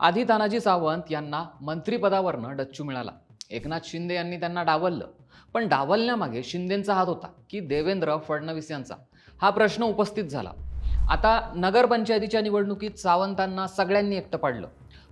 आधी तानाजी सावंत यांना मंत्रिपदावरनं डच्चू मिळाला. एकनाथ शिंदे यांनी त्यांना डावललं. पण डावलण्यामागे शिंदेंचा हात होता की देवेंद्र फडणवीस यांचा. हा प्रश्न उपस्थित झाला. आता नगरपंचायतीच्या निवडणुकीत सावंतांना सगळ्यांनी एकटं पाडलं.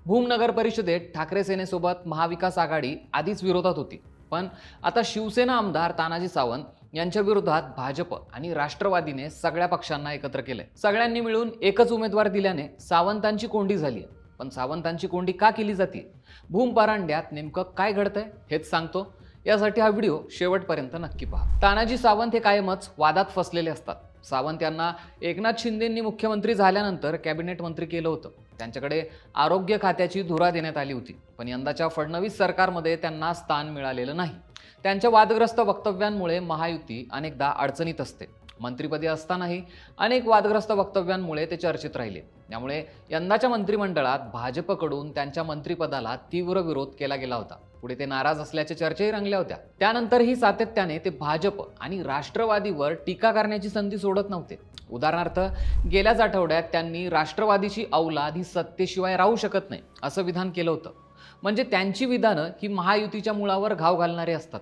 भूम नगर परिषदेत ठाकरे सेनेसोबत महाविकास आघाडी आधीच विरोधात होती. पण आता शिवसेना आमदार तानाजी सावंत यांच्या विरोधात भाजप आणि राष्ट्रवादीने सगळ्या पक्षांना एकत्र केलंय. सगळ्यांनी मिळून एकच उमेदवार दिल्याने सावंतांची कोंडी झाली आहे पण सावंतांची कोंडी का केली जाते? भूम परांड्यात नेमकं काय घडतंय हेच सांगतो. यासाठी हा व्हिडिओ शेवटपर्यंत नक्की पहा. तानाजी सावंत हे कायमच वादात फसलेले असतात. सावंत यांना एकनाथ शिंदेंनी मुख्यमंत्री झाल्यानंतर कॅबिनेट मंत्री केलं होतं. त्यांच्याकडे आरोग्य खात्याची धुरा देण्यात आली होती. पण यंदाच्या फडणवीस सरकारमध्ये त्यांना स्थान मिळालेलं नाही. त्यांच्या वादग्रस्त वक्तव्यांमुळे महायुती अनेकदा अडचणीत असते. मंत्रिपदी असतानाही अनेक वादग्रस्त वक्तव्यांमुळे ते चर्चेत राहिले. त्यामुळे यंदाच्या मंत्रिमंडळात भाजपकडून त्यांच्या मंत्रिपदाला तीव्र विरोध केला गेला होता. पुढे ते नाराज असल्याच्या चर्चाही रंगल्या होत्या. त्यानंतरही सातत्याने ते भाजप आणि राष्ट्रवादीवर टीका करण्याची संधी सोडत नव्हते. उदाहरणार्थ गेल्याच आठवड्यात त्यांनी राष्ट्रवादीची औलाद ही सत्तेशिवाय राहू शकत नाही असं विधान केलं होतं. म्हणजे त्यांची विधानं ही महायुतीच्या मुळावर घाव घालणारी असतात.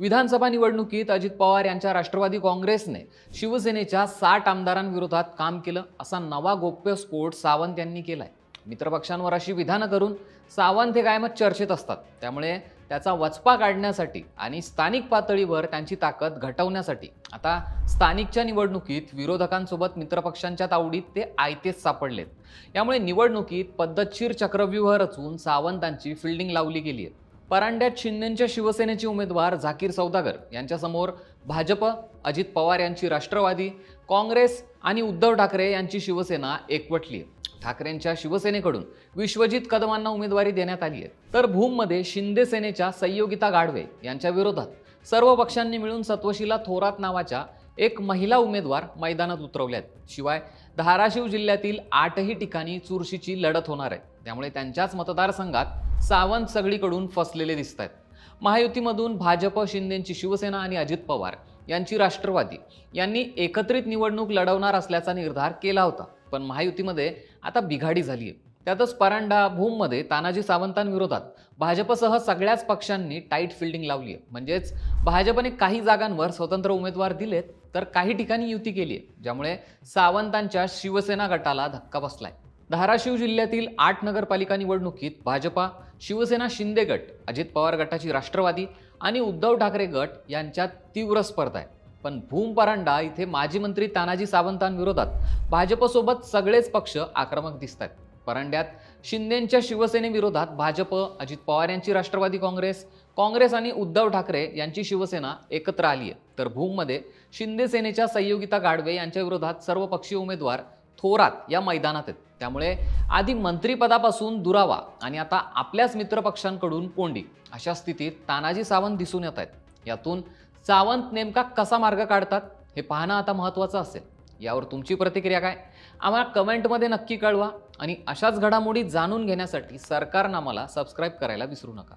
विधानसभा निवडणुकीत अजित पवार यांच्या राष्ट्रवादी काँग्रेसने शिवसेनेच्या साठ आमदारांविरोधात काम केलं असा नवा गोप्यस्फोट सावंत यांनी केलाय. मित्रपक्षांवर अशी विधानं करून सावंत हे कायमच चर्चेत असतात. त्यामुळे त्याचा वचपा काढण्यासाठी आणि स्थानिक पातळीवर त्यांची ताकद घटवण्यासाठी आता स्थानिकच्या निवडणुकीत विरोधकांसोबत मित्रपक्षांच्या तावडीत ते आयतेच सापडलेत. यामुळे निवडणुकीत पद्धतशीर चक्रव्यूह रचून सावंतांची फिल्डिंग लावली गेली आहे परांड्यात शिंदेच्या शिवसेनेचे उमेदवार झाकीर सौदागर यांच्यासमोर भाजप अजित पवार यांची राष्ट्रवादी काँग्रेस आणि उद्धव ठाकरे यांची शिवसेना एकवटली आहे. ठाकरेंच्या शिवसेनेकडून विश्वजित कदमांना उमेदवारी देण्यात आली आहे. तर भूममध्ये शिंदे सेनेच्या संयोगिता गाडवे यांच्या विरोधात सर्व पक्षांनी मिळून सत्वशीला थोरात नावाच्या एक महिला उमेदवार मैदानात उतरवल्यात शिवाय धाराशिव जिल्ह्यातील आठही ठिकाणी चुरशीची लढत होणार आहे. त्यामुळे त्यांच्याच मतदारसंघात सावंत सगळीकडून फसलेले दिसत आहेत महायुतीमधून भाजप शिंदेंची शिवसेना आणि अजित पवार यांची राष्ट्रवादी यांनी एकत्रित निवडणूक लढवणार असल्याचा निर्धार केला होता. पण महायुतीमध्ये आता बिघाडी झाली आहे त्यातच परांडा भूममध्ये तानाजी सावंतांविरोधात भाजपसह सगळ्याच पक्षांनी टाईट फिल्डिंग लावली आहे म्हणजेच भाजपने काही जागांवर स्वतंत्र उमेदवार दिलेत तर काही ठिकाणी युती केली आहे ज्यामुळे सावंतांच्या शिवसेना गटाला धक्का बसलाय. धाराशिव जिल्ह्यातील आठ नगरपालिका निवडणुकीत भाजपा शिवसेना शिंदे गट अजित पवार गटाची राष्ट्रवादी आणि उद्धव ठाकरे गट यांच्यात तीव्र स्पर्धा आहे. पण भूम परांडा इथे माजी मंत्री तानाजी सावंतांविरोधात भाजपसोबत सगळेच पक्ष आक्रमक दिसत आहेत. परांड्यात शिंदेंच्या शिवसेनेविरोधात भाजप अजित पवार यांची राष्ट्रवादी काँग्रेस काँग्रेस आणि उद्धव ठाकरे यांची शिवसेना एकत्र आली आहे. तर भूममध्ये शिंदे सेनेच्या संयोगिता गाडवे यांच्या विरोधात सर्वपक्षीय उमेदवार थोरात या मैदानात आहेत. त्यामुळे आधी मंत्रिपदापासून दुरावा आणि आता आपल्याच मित्रपक्षांकडून कोंडी अशा स्थितीत तानाजी सावंत दिसून येत आहेत. यातून सावंत नेमका कसा मार्ग काढतात हे पाहणं आता महत्त्वाचं असेल. यावर तुमची प्रतिक्रिया काय? आम्हाला कमेंटमध्ये नक्की कळवा आणि अशाच घडामोडी जाणून घेण्यासाठी सरकारनं आम्हाला सबस्क्राईब करायला विसरू नका.